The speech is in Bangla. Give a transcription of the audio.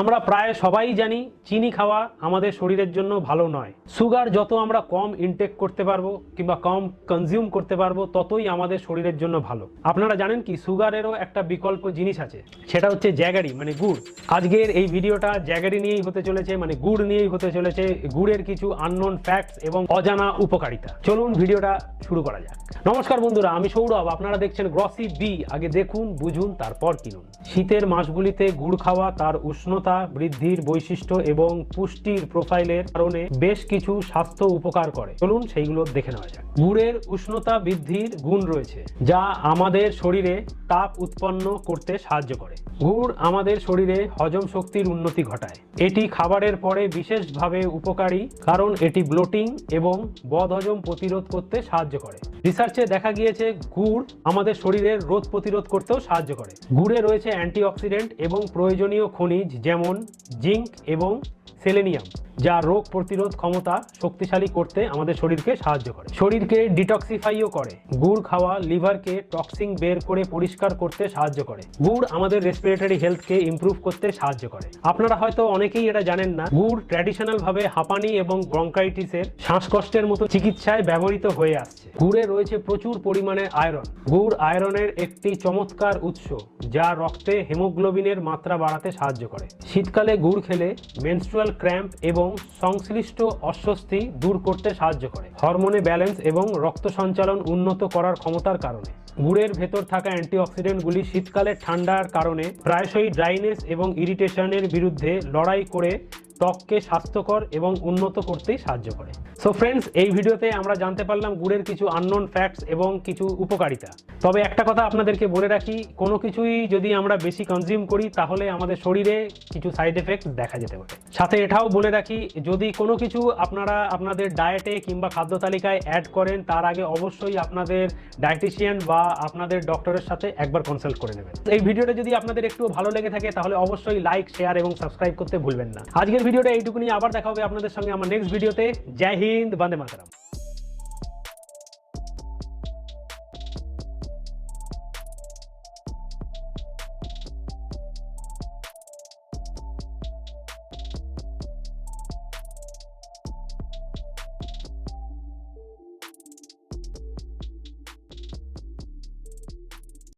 আমরা প্রায় সবাই জানি চিনি খাওয়া আমাদের শরীরের জন্য ভালো নয়। সুগার যত আমরা কম ইনটেক করতে পারব কিংবা কম কনজিউম করতে পারব, ততই আমাদের শরীরের জন্য ভালো। আপনারা জানেন কি সুগারেরও একটা বিকল্প জিনিস আছে, সেটা হচ্ছে জ্যাগারি মানে গুড়। আজকের এই ভিডিওটা জ্যাগারি নিয়েই হতে চলেছে মানে গুড় নিয়েই হতে চলেছে, গুড়ের কিছু আননোন ফ্যাক্টস এবং অজানা উপকারিতা। চলুন ভিডিওটা শুরু করা যাক। নমস্কার বন্ধুরা, আমি সৌরভ, আপনারা দেখছেন গ্রসি বি আগে দেখুন, বুঝুন, তারপর কিনুন। শীতের মাসগুলিতে গুড় খাওয়া তার উষ্ণতা বৃদ্ধির বৈশিষ্ট্য এবং পুষ্টির প্রোফাইলের কারণে বেশ কিছু স্বাস্থ্য উপকার করে। চলুন সেইগুলো দেখে নেওয়া যাক। গুড়ের উষ্ণতা বৃদ্ধির গুণ রয়েছে, যা আমাদের শরীরে তাপ উৎপন্ন করতে সাহায্য করে। গুড় আমাদের শরীরে হজম শক্তির উন্নতি ঘটায়। এটি খাবারের পরে বিশেষভাবে উপকারী, কারণ এটি ব্লোটিং এবং বদহজম প্রতিরোধ করতে সাহায্য করে। রিসার্চে দেখা গিয়েছে, গুড় আমাদের শরীরের রোগ প্রতিরোধ করতেও সাহায্য করে। গুড়ে রয়েছে অ্যান্টিঅক্সিডেন্ট এবং প্রয়োজনীয় খনিজ, যেমন জিঙ্ক এবং সেলেনিয়াম। যা রোগ প্রতিরোধ ক্ষমতা শক্তিশালী করতে আমাদের শরীরকে সাহায্য করে। শরীরকে ডিটক্সিফাইও করে। গুড় খাওয়া, লিভারকে টক্সিন বের করে পরিষ্কার করতে সাহায্য করে। গুড় আমাদের রেসপিরেটরি হেলথকে ইমপ্রুভ করতে সাহায্য করে। আপনারা হয়তো অনেকেই এটা জানেন না, গুড় ট্র্যাডিশনাল ভাবে হাঁপানি এবং ব্রঙ্কাইটিসের শ্বাসকষ্টের মতো চিকিৎসায় ব্যবহৃত হয়ে আসছে। গুড়ে রয়েছে প্রচুর পরিমাণে আয়রন গুড় আয়রনের একটি চমৎকার উৎস, যা রক্তে হেমোগ্লোবিনের মাত্রা বাড়াতে সাহায্য করে। শীতকালে গুড় খেলে মেনস্ট্রুয়াল ক্র্যাম্প এবং সংশ্লিষ্ট অস্বস্তি দূর করতে সাহায্য করে। হরমোনে ব্যালেন্স এবং রক্ত সঞ্চালন উন্নত করার ক্ষমতার কারণে। গুড়ের ভেতর থাকা অ্যান্টিঅক্সিডেন্টগুলি শীতকালে ঠান্ডার কারণে প্রায়শই ড্রাইনেস এবং ইরিটেশনের বিরুদ্ধে লড়াই করে ত্বককে স্বাস্থ্যকর এবং উন্নত করতেই সাহায্য করে। সো ফ্রেন্ডস এই ভিডিওতে আমরা জানতে পারলাম গুড়ের কিছু আননোন ফ্যাক্টস এবং কিছু উপকারিতা। তবে একটা কথা আপনাদেরকে বলে রাখি, কোনো কিছুই যদি আমরা বেশি কনজিউম করি, তাহলে আমাদের শরীরে কিছু সাইড এফেক্ট দেখা যেতে পারে। সাথে এটাও বলে রাখি, যদি কোনো কিছু আপনারা আপনাদের ডায়েটে কিংবা খাদ্য তালিকায় অ্যাড করেন, তার আগে অবশ্যই আপনাদের ডায়েটিশিয়ান বা আপনাদের ডক্টরের সাথে একবার কনসাল্ট করে নেবেন। এই ভিডিওটা যদি আপনাদের একটু ভালো লেগে থাকে, তাহলে অবশ্যই লাইক শেয়ার এবং সাবস্ক্রাইব করতে ভুলবেন না। আজকের ভিডিওটা এইটুকুনি, আবার দেখা হবে আপনাদের সঙ্গে আমার নেক্সট ভিডিওতে। জয় হিন্দ! ಇಂದ ಬಂದೆ ಮಾತಾಡಮ್ಮ